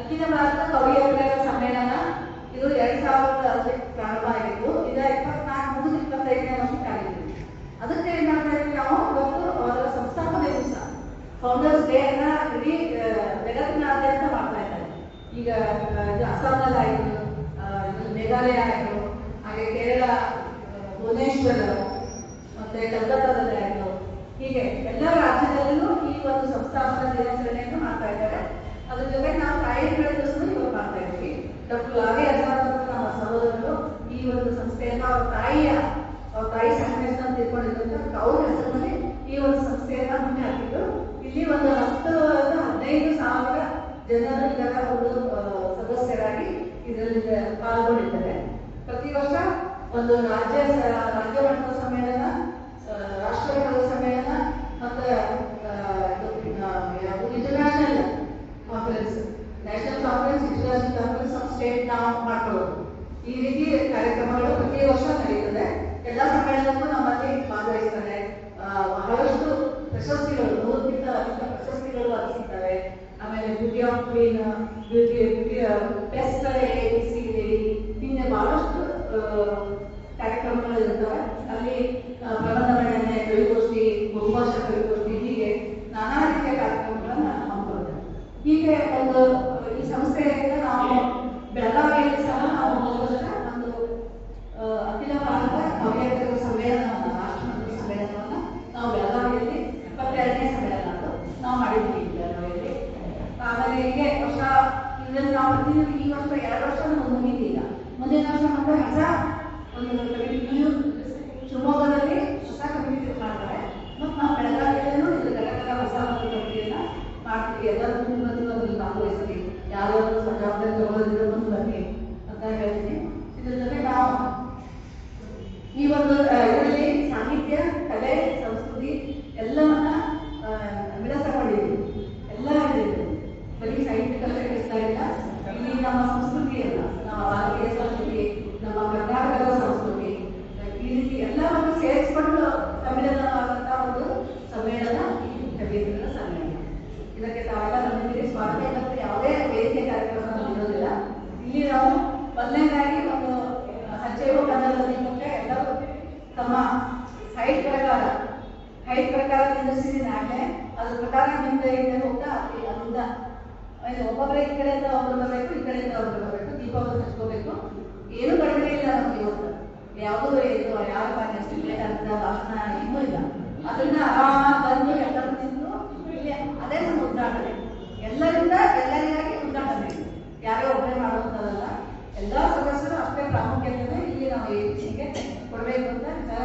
ಅಖಿಲ ಭಾರತ ಕವಿಯತ್ತರ ಸಮ್ಮೇಳನ ಇದು ಎರಡ್ ಸಾವಿರದ ಪ್ರಾರಂಭ ಆಗಿತ್ತು ಇದು ಇಪ್ಪತ್ನಾಲ್ಕು, ಮುಗಿದು ಇಪ್ಪತ್ತೈದನೇ ವರ್ಷಕ್ಕೆ ಆಗಿತ್ತು ಅದಕ್ಕೆ ಏನ್ ಮಾಡ್ತಾ ಇದ್ವಿ ನಾವು? ಇವತ್ತು ಅವರ ಸಂಸ್ಥಾಪನೆ ದಿವಸ. ಫೌಂಡರ್ಸ್ ಡೇ ಅನ್ನ ಇಡೀ ಜಗತ್ತಿನಾದ್ಯಂತ ಮಾಡ್ತಾ ಇದ್ದಾರೆ ಈಗ ಇದು ಅಸ್ಸಾಂನಲ್ಲಿ ಆಯಿತು ಮೇಘಾಲಯ ಆಯಿತು, ಹಾಗೆ ಕೇರಳ ಭುವನೇಶ್ವರ, ಮತ್ತೆ ಕಲ್ಕತ್ತಾದಲ್ಲಿ ಆಯಿತು. ಹೀಗೆ ಎಲ್ಲ ರಾಜ್ಯದಲ್ಲೂ ಈ ಒಂದು ಸಂಸ್ಥಾಪನಾ ದಿನಾಚರಣೆಯನ್ನು ಮಾಡ್ತಾ ಇದ್ದಾರೆ ಅದ್ರ ಜೊತೆಗೆ ನಾವು ತಾಯಿಗಳ ದಿವಸನೂ ಇವಾಗ ಮಾಡ್ತಾ ಇದ್ದೀವಿ ಲಾಗೆ ಆಜಾದ್ ನಮ್ಮ ಸಹೋದರರು ಈ ಒಂದು ಸಂಸ್ಥೆಯನ್ನ ಅವ್ರ ತಾಯಿಯ, ಅವ್ರ ತಾಯಿ ಸಂಘಟನೆ ಅಂತ ತಿಳ್ಕೊಂಡಿದ್ದಂತ ಅವ್ರ ಹೆಸರಿನಲ್ಲಿ ಈ ಒಂದು ಸಂಸ್ಥೆಯನ್ನ ಮುಂದೆ ಹಾಕಿದ್ರು. ಇಲ್ಲಿ ಒಂದು ಹತ್ತು ಹದಿನೈದು ಸಾವಿರ ಜನರು ಇದರ ಒಂದು ಸದಸ್ಯರಾಗಿ ಇದರಲ್ಲಿ ಪಾಲ್ಗೊಂಡಿದ್ದಾರೆ. ಪ್ರತಿ ವರ್ಷ ಒಂದು ರಾಜ್ಯ ರಾಜ್ಯ ಮಟ್ಟದ ಸಮ್ಮೇಳನ ರಾಷ್ಟ್ರ ಮಟ್ಟದ ಸಮ್ಮೇಳನ ಮತ್ತೆ international conference national conference international conference of state ನಾವು ಮಾಡ್ಕೊಳ್ಳೋದು. ಈ ರೀತಿ ಕಾರ್ಯಕ್ರಮಗಳು ಪ್ರತಿ ವರ್ಷ ನಡೆಯುತ್ತದೆ ಎಲ್ಲ ಸಮ್ಮೇಳನಕ್ಕೂ ನಮ್ಮಲ್ಲಿ ಭಾಗವಹಿಸ್ತಾರೆ. ಬಹಳಷ್ಟು ಪ್ರಶಸ್ತಿಗಳು, ನೂರಕ್ಕಿಂತ ಅಧಿಕ ಪ್ರಶಸ್ತಿಗಳು ಅಲ್ಲಿ ಆಮೇಲೆ beauty of queen beauty beauty best C ಬಹಳಷ್ಟು ಕಾರ್ಯಕ್ರಮಗಳು ಇರ್ತವೆ. ಅಲ್ಲಿ ಆ, ಪ್ರಬಂಧ ಮಂಡನೆ ಕವಿಗೋಷ್ಠಿ ಬಹುಭಾಷಾ ಕವಿಗೋಷ್ಠಿ ಹೀಗೆ ನಾನಾ ರೀತಿಯ ಕಾರ್ಯಕ್ರಮಗಳನ್ನ ಹಮ್ಮಿಕೊಳ್ತೇವೆ ಹೀಗೆ ಒಂದು ಈ ಸಂಸ್ಥೆಯಿಂದ ನಾವು ಬೆಳಗಾವಿಯಲ್ಲಿ ಸಹ ನಾವು ಹೋದ ವರ್ಷ ಒಂದು ಆ, ಅಖಿಲ ಭಾರತ ಹವ್ಯಾಕರ ಸಮ್ಮೇಳನವನ್ನ ರಾಷ್ಟ್ರ ಮಟ್ಟದ ಸಮ್ಮೇಳನವನ್ನ ನಾವು ಬೆಳಗಾವಿಯಲ್ಲಿ ಇಪ್ಪತ್ತೆರಡನೇ ಸಮ್ಮೇಳನ ಅದು ನಾವು ಮಾಡಿದ್ವಿ ಬೆಳಗಾವಿಯಲ್ಲಿ ಆಮೇಲೆ ಹೀಗೆ ವರ್ಷ ಇದನ್ನು ನಾವು ಪ್ರತಿದಿನ ಈ ವರ್ಷ ಎರಡು ವರ್ಷ ನಮ್ಗೆ ಮುಗಿದಿಲ್ಲ ಮುಂದಿನ ವರ್ಷ ಮತ್ತೆ ಹೊಸ ಒಂದು ಕಮಿಟಿ ಶಿವಮೊಗ್ಗದಲ್ಲಿ ಹೊಸ ಕಮಿಟಿ ಮಾಡ್ತಾರೆ. ಮತ್ತು ನಾವು ಬೆಳಗಾವಿಯಲ್ಲೂ ಹೊಸ ಒಂದು ಕಮಿಟಿಯನ್ನ ಮಾಡ್ತೀವಿ. ಎಲ್ಲರೂ ಮುಂದೆ ಬಂದು ಅದ್ರಲ್ಲಿ ಭಾಗವಹಿಸ್ತೀವಿ. ಯಾರಾದ್ರೂ ಜವಾಬ್ದಾರಿ ತಗೊಳ್ಳೋದಿದ್ರೆ ಮುಂದೆ ಬನ್ನಿ ಅಂತ ಹೇಳ್ತೀನಿ ಇದ್ರ ಜೊತೆ ನಾವು ಈ ಒಂದು ಆ, ಇದರಲ್ಲಿ ಸಾಹಿತ್ಯ ಕಲೆ ಸಂಸ್ಕೃತಿ ಎಲ್ಲವನ್ನ ಆ, ವಿಳಸಗೊಂಡಿದ್ದೀವಿ ಎಲ್ಲ ಇದೆ ಬರೀ ಸಾಹಿತ್ಯ ಕಲೆ ಕಲಿಸ್ತಾ ಇಲ್ಲ ಇಲ್ಲಿ ನಮ್ಮ ಸಂಸ್ಕೃತಿ ಅಲ್ಲ ನಮ್ಮ ಭಾರತೀಯ ಸಂಸ್ಕೃತಿ ನಮ್ಮ ಕರ್ನಾಟಕದ ಸಂಸ್ಕೃತಿ ಈ ರೀತಿ ಎಲ್ಲವನ್ನು ಸೇರಿಸ್ಕೊಂಡು ಸಮ್ಮಿಲನವಾದಂತ ಒಂದು ಸಮ್ಮೇಳನ ಈ ಕವಿಯತ್ತರ ಸಮ್ಮೇಳನ ಇದಕ್ಕೆ ತಾವೆಲ್ಲ ನಮ್ಮೊಂದಿಗೆ ಸ್ವಾಗತ ಮತ್ತು ಯಾವುದೇ ವೇದಿಕೆ ಕಾರ್ಯಕ್ರಮ ನಮ್ಗೆ ಇರೋದಿಲ್ಲ ಇಲ್ಲಿ ನಾವು ಮೊದಲನೇದಾಗಿ ಒಂದು ಹಚ್ಚೆಯು ಕನ್ನಡದಲ್ಲಿ ಮತ್ತೆ ಎಲ್ಲರೂ ತಮ್ಮ ಹೈಟ್ ಪ್ರಕಾರ ಹೈಟ್ ಪ್ರಕಾರ ನಿಲ್ಲಿಸಿದ ಅದ್ರ ಪ್ರಕಾರ ನಿಮ್ಗೆ ಹಿಂದೆ ಹೋಗ್ತಾ ಅಲ್ಲಿ ಅಲ್ಲಿಂದ ಒಬ್ಬೊಬ್ಬರೇ ಈ ಕಡೆಯಿಂದ ಒಬ್ರು ಬರಬೇಕು, ಈ ಕಡೆಯಿಂದ ಒಬ್ರು ಬರಬೇಕು, ದೀಪವನ್ನು ಹಚ್ಕೋಬೇಕು. ಏನು ಕಡಿಮೆ ಇಲ್ಲ ನಮ್ಗೆ ಇವತ್ತು ಯಾವುದೂ ಇದು ಅಷ್ಟು ಲೇಟ್ ಆಗ್ತದೆ ಭಾಷಣ ಏನೂ ಇಲ್ಲ. ಅದನ್ನ ಆರಾಮಾಗಿ ಬಂದು ಎಲ್ಲರೂ ತಿಂದು, ಇಲ್ಲೇ ಅದೇ ನಮ್ಮ ಉದ್ಘಾಟನೆ. ಎಲ್ಲರಿಂದ, ಎಲ್ಲರಿಗಾಗಿ ಉದ್ಘಾಟನೆ. ಯಾರೋ ಒಬ್ಬರೇ ಮಾಡುವಂಥದ್ದಲ್ಲ ಎಲ್ಲ ಸದಸ್ಯರು ಅಷ್ಟೇ ಪ್ರಾಮುಖ್ಯತೆ ಇಲ್ಲಿ ನಾವು ಏಟಿಗೆ ಕೊಡಬೇಕು ಅಂತ ವಿಚಾರ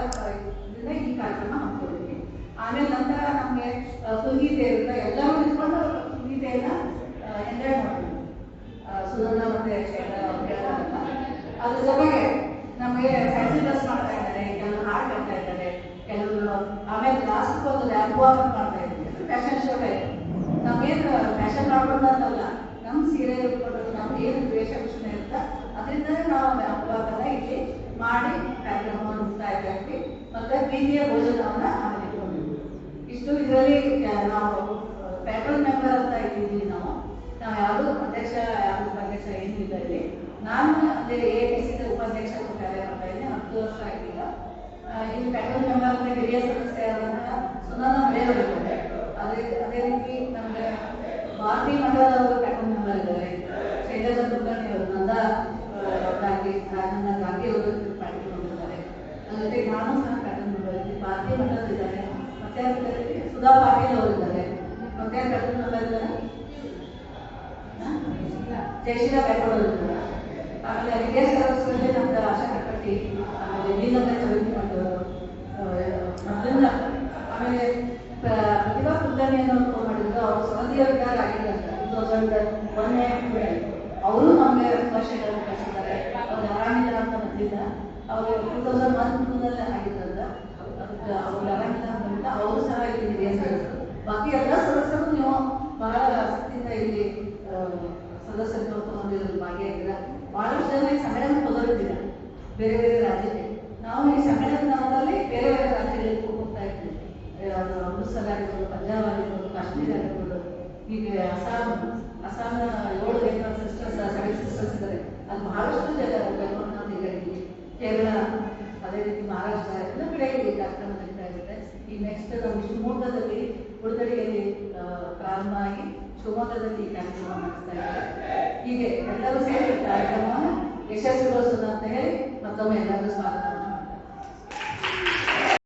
ಇದರಿಂದ ಈ ಕಾರ್ಯಕ್ರಮ ಹಮ್ಮಿಕೊಂಡಿದ್ವಿ ಆಮೇಲೆ ನಂತರ ನಮಗೆ ಸುಗೀತೆ ಇರುತ್ತೆ. ಎಲ್ಲರೂ ನಿಂತ್ಕೊಂಡು ಎಂಜಾಯ್ ಮಾಡ್ತೀವಿ ಆ, ಮತ್ತೆ ಅದ್ರ ಜೊತೆಗೆ ನಮಗೆ ಫ್ಯಾನ್ಸಿ ಮಾಡ್ತಾ ಇದ್ದಾರೆ ಕೆಲವರು ಹಾಡು ಮಾಡ್ತಾ ಇದ್ದಾರೆ ಕೆಲವರು ಆಮೇಲೆ ಲಾಸ್ಟ್ ಒಂದು ವಾಕ್ ಮಾಡ್ತಾ ಇದ್ದಾರೆ. ಫ್ಯಾಷನ್ ಶೋ ಟೈಪ್ ನಮ್ಗೇನು ಫ್ಯಾಷನ್ ಮಾಡ್ಕೊಂಡು ಅಂತಲ್ಲ. ನಮ್ಮ ಸೀರೆ ಉಟ್ಕೊಂಡು ನಮ್ಗೆ ಏನು ವೇಷಭೂಷಣ ಇರುತ್ತೆ ನಾವು ಲ್ಯಾಬ್ ಇಲ್ಲಿ ಮಾಡಿ ಕಾರ್ಯಕ್ರಮವನ್ನು ಮುಕ್ತಾಯ ಮತ್ತೆ ಪ್ರೀತಿಯ ಭೋಜನವನ್ನ ಇಷ್ಟು ಇದರಲ್ಲಿ ನಾವು ಪ್ಯಾಟ್ರನ್ ಮೆಂಬರ್ ಅಂತ ಇದ್ದೀವಿ ನಾವು. ನಾವು ಯಾವುದು ಅಧ್ಯಕ್ಷ, ಯಾವುದು ಉಪಾಧ್ಯಕ್ಷ ಏನು ಇಲ್ಲಿ ನಾನು ಅಂದರೆ ಎ ಪಿ ಸಿ ಉಪಾಧ್ಯಕ್ಷ ಕಾರ್ಯ ಮಾಡ್ತಾ ಇದ್ದೀನಿ, ಹತ್ತು ವರ್ಷ ಆಗಿಲ್ಲ. ಇಲ್ಲಿ ಪ್ಯಾಟ್ರನ್ ಮೆಂಬರ್ ಅಂದ್ರೆ ಹಿರಿಯ ಸದಸ್ಯರಾದಂತಹ ಸುನಂದ ಮಳೆಯವರು ಇದ್ದಾರೆ ಅದೇ ಅದೇ ರೀತಿ ನಮಗೆ ಭಾರತೀಯ ಮಂಡಲದವರು ಪ್ಯಾಟ್ರನ್ ಮೆಂಬರ್ ಇದ್ದಾರೆ. ಶೈಲಜಾ ಕುಲಕರ್ಣಿ ಅವರು, ನಂದ ಗಾಂಧಿ ನನ್ನ ಗಾಂಧಿ ಅವರು ಜೊತೆಗೆ ನಾನು ಸಹ ಪ್ಯಾಟ್ರನ್ ಮೆಂಬರ್ ಇದ್ದೀನಿ ಭಾರತೀಯ ಮಂಡಲ ಇದ್ದಾರೆ ಜೊತೆಗೆ ಸುಧಾ ಪಾಟೀಲ್ ಅವರಿದ್ದಾರೆ. ಮತ್ತೆ ಜಯಶೀಲ ಬೆಟ್ಟಗಳು ಆಮೇಲೆ ಹಿರಿಯ ಸದಸ್ಯರಲ್ಲಿ ನಮ್ದು ಆಶಾ ಕಟ್ಟಿ ಆಮೇಲೆ ನೀಲಂದ ಚೌಧರಿ ಮೊದಲಿಂದ ಆಮೇಲೆ ಪ್ರ- ಪ್ರತಿಭಾ ಕುಲಕರ್ಣಿ ಅನ್ನೋ ಫೋನ್ ಮಾಡಿದ್ರು. ಅವರು ಸಹೋದರಿಯರಿದ್ದಾರೆ ಆಗಿಲ್ಲ ಅಂತ. ಟೂ ತೌಸಂಡ್ ಒನ್ನೇ ಅವರು ನಮಗೆ ವರ್ಷಗಳನ್ನು ಕಳಿಸಿದ್ದಾರೆ ಅವ್ರು ಆರಾಮಿಲ್ಲ ಅಂತ ಬಂದಿಲ್ಲ. ಅವರು ಟೂ ತೌಸಂಡ್ ಒನ್ ಟೂನಲ್ಲಿ ಆಗಿದ್ದಂತ. ಅವ್ರಿಗೆ ಆರಾಮಿಲ್ಲ ಅವರು ಸಹ ಇಲ್ಲಿ ಬೇಸರಿಸರು ಬಾಕಿ ಎಲ್ಲ ಸದಸ್ಯರು ನೀವು ಬಹಳ ಆಸಕ್ತಿಯಿಂದ ಇಲ್ಲಿ ಸದಸ್ಯತ್ವ ಹೊಂದಿದ್ರಲ್ಲಿ ಭಾಗಿಯಾಗಿಲ್ಲ ಬಹಳಷ್ಟು ಜನ ಈ ಸಂಘಟನೆ ತೊಗೊಂಡಿದ್ದೀರ? ಬೇರೆ ಬೇರೆ ರಾಜ್ಯಕ್ಕೆ. ನಾವು ಈ ಸಂಘಟನಾದಲ್ಲಿ ಬೇರೆ ಬೇರೆ ರಾಜ್ಯಗಳಿಗೆ ಹೋಗ್ತಾ ಇದ್ವಿ. ಅಮೃತ್ಸರ್ ಆಗಿರ್ಬೋದು, ಪಂಜಾಬ್ ಆಗಿರ್ಬೋದು, ಕಾಶ್ಮೀರ್ ಆಗಿರ್ಬೋದು. ಹೀಗೆ ಅಸ್ಸಾಂ, ಅಸ್ಸಾಂನ ಏಳು ಸಿಸ್ಟರ್ಸ್ ಸಿಸ್ಟರ್ಸ್ ಇದ್ದಾರೆ. ಅಲ್ಲಿ ಬಹಳಷ್ಟು ಶಿವಮೊಗ್ಗದಲ್ಲಿ ಕಾರ್ಯಕ್ರಮ ನಡೆಸ್ತಾ ಇದ್ದಾರೆ. ಹೀಗೆ ಎಲ್ಲರೂ ಸೇರಿ ಕಾರ್ಯಕ್ರಮ ಯಶಸ್ವಿಗೊಳಿಸೋಣ ಅಂತ ಹೇಳಿ ಮತ್ತೊಮ್ಮೆ ಎಲ್ಲರೂ ಸ್ವಾಗತ